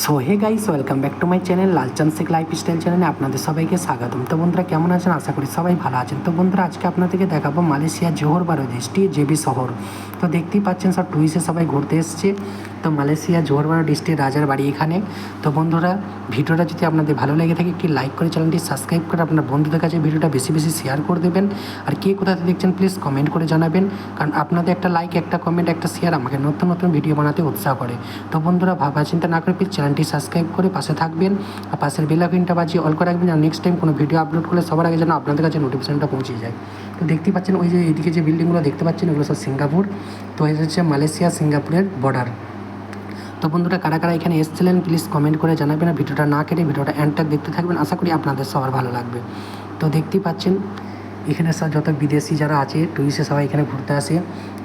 So hey guys welcome back to my channel Lalchan Sheikh life style চ্যানেলে আপনাদের সবাইকে স্বাগতম। তো বন্ধুরা, কেমন আছেন? আশা করি সবাই ভালো আছেন। তো বন্ধুরা, আজকে আপনাদেরকে দেখাবো মালয়েশিয়া জোহর বারো দেশটি জেবি শহর। তো দেখতেই পাচ্ছেন, সব টুরিস্টে সবাই ঘুরতে এসছে। তো মালয়েশিয়া জোহর বারো ডিস্ট্রিক্ট রাজার বাড়ি এখানে। তো বন্ধুরা, ভিডিওটা যদি আপনাদের ভালো লেগে থাকে, একটি লাইক করে চ্যানেলটি সাবস্ক্রাইব করে আপনার বন্ধুদের কাছে ভিডিওটা বেশি বেশি শেয়ার করে দেবেন। আর কে কোথাতে দেখছেন প্লিজ কমেন্ট করে জানাবেন। কারণ আপনাদের একটা লাইক একটা কমেন্ট একটা শেয়ার আমাকে নতুন নতুন ভিডিও বানাতে উৎসাহ করে। তো বন্ধুরা ভাবা চিন্তা না করে প্লিজ চ্যানেলটি সাবস্ক্রাইব করে পাশে থাকবেন। আর পাশের বেলাকিনটা বাজিয়ে অল করে রাখবেন, আর নেক্সট টাইম কোনো ভিডিও আপলোড করলে সবার আগে যেন আপনাদের কাছে নোটিফিকেশনটা পৌঁছে যায়। তো দেখতেই পাচ্ছেন, ওই যে এইদিকে যে বিল্ডিংগুলো দেখতে পাচ্ছেন, ওগুলো সব সিঙ্গাপুর। তো এটা হচ্ছে মালয়েশিয়া সিঙ্গাপুরের বর্ডার তো বন্ধুরা, কারা কারা এখানে এসেছিলেন প্লিজ কমেন্ট করে জানাবেন। ভিডিওটা না কেটে ভিডিওটা এন্ডটা দেখতে থাকবেন। আশা করি আপনাদের সবার ভালো লাগবে। তো দেখতেই পাচ্ছেন এখানে সব যত বিদেশি যারা আছে টুরিস্টে সবাই এখানে ঘুরতে আসে।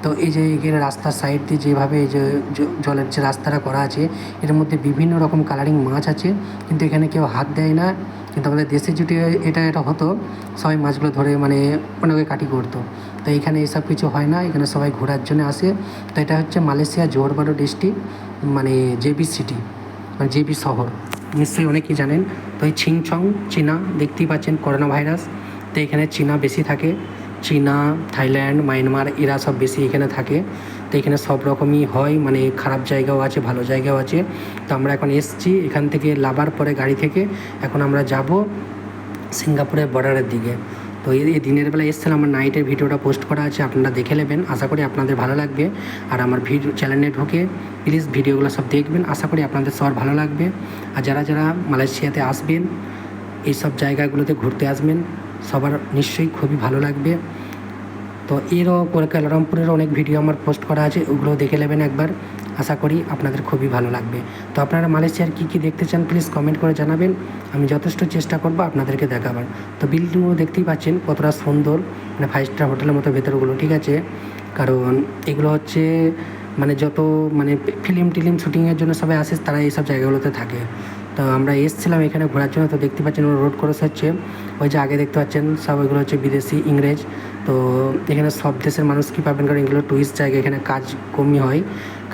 তো এই যে এখানে রাস্তার সাইড দিয়ে যেভাবে এই যে জলের যে রাস্তাটা করা আছে, এর মধ্যে বিভিন্ন রকম কালারিং মাছ আছে। কিন্তু এখানে কেউ হাত দেয় না। কিন্তু আমাদের দেশে যদি এটা এটা হতো, সবাই মাছগুলো ধরে মানে অনেকে কাটি করতো। তো এখানে এসব কিছু হয় না, এখানে সবাই ঘোরার জন্য আসে। তো এটা হচ্ছে মালয়েশিয়া জোহরবারো ডিস্ট্রিক্ট মানে জেবি সিটি মানে জেবি শহর। নিশ্চয়ই অনেকেই জানেন। তো এই ছিংছং, চীনা, দেখতেই পাচ্ছেন করোনা ভাইরাস তো এখানে চীনা বেশি থাকে, চীনা, থাইল্যান্ড, মায়ানমার, এরা সব বেশি এখানে থাকে। তো এখানে সব রকমই হয় মানে খারাপ জায়গাও আছে, ভালো জায়গাও আছে। তো আমরা এখন এসছি, এখান থেকে লাভার পরে গাড়ি থেকে। এখন আমরা যাব সিঙ্গাপুরের বর্ডারের দিকে। তো এই দিনের বেলা এসেছিলাম, আমার নাইটের ভিডিওটা পোস্ট করা আছে, আপনারা দেখে নেবেন। আশা করি আপনাদের ভালো লাগবে। আর আমার ভিডিও চ্যানেলে ঢুকে প্লিজ ভিডিওগুলো সব দেখবেন। আশা করি আপনাদের সবার ভালো লাগবে। আর যারা যারা মালয়েশিয়াতে আসবেন এইসব জায়গাগুলোতে ঘুরতে আসবেন সবার নিশ্চয়ই খুবই ভালো লাগবে। তো এরও কালারামপুরেরও অনেক ভিডিও আমার পোস্ট করা আছে ওগুলো দেখে নেবেন একবার। আশা করি আপনাদের খুবই ভালো লাগবে। তো আপনারা মালয়েশিয়ার কী কী দেখতে চান প্লিজ কমেন্ট করে জানাবেন। আমি যথেষ্ট চেষ্টা করব আপনাদেরকে দেখাবার। তো বিল্ডিংও দেখতেই পাচ্ছেন কতটা সুন্দর মানে ফাইভ স্টার হোটেলের মতো ভেতরগুলো, ঠিক আছে? কারণ এগুলো হচ্ছে মানে যত মানে ফিল্ম টিলিম শুটিংয়ের জন্য সবাই আসে, তারা এইসব জায়গাগুলোতে থাকে। তো আমরা এসেছিলাম এখানে ঘোরার জন্য, তো দেখতে পাচ্ছেন রোড ক্রস হচ্ছে। ওই যে আগে দেখতে পাচ্ছেন, সব ওইগুলো হচ্ছে বিদেশি, ইংরেজ। তো এখানে সব দেশের মানুষ কী পাবেন? কারণ এগুলো টুরিস্ট জায়গা, এখানে কাজ কমই হয়।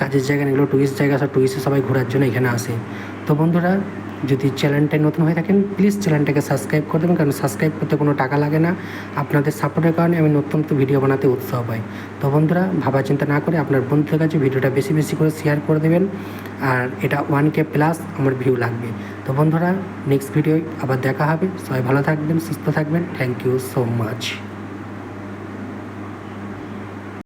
কাজের জায়গা এগুলো টুরিস্ট জায়গা, সব টুরিস্টে সবাই ঘোরার জন্য এখানে আসে। তো বন্ধুরা যদি চ্যানেলটায় নতুন হয়ে থাকেন প্লিজ চ্যানেলটাকে সাবস্ক্রাইব করে দেবেন, কারণ সাবস্ক্রাইব করতে কোনো টাকা লাগে না। আপনাদের সাপোর্টের কারণে আমি নতুন নতুন ভিডিও বানাতে উৎসাহ পাই। তো বন্ধুরা, ভাবা চিন্তা না করে আপনার বন্ধুদের কাছে ভিডিওটা বেশি বেশি করে শেয়ার করে দেবেন। আর এটা ওয়ান কে প্লাস আমার ভিউ লাগবে। তো বন্ধুরা নেক্সট ভিডিও আবার দেখা হবে। সবাই ভালো থাকবেন, সুস্থ থাকবেন। Thank you so much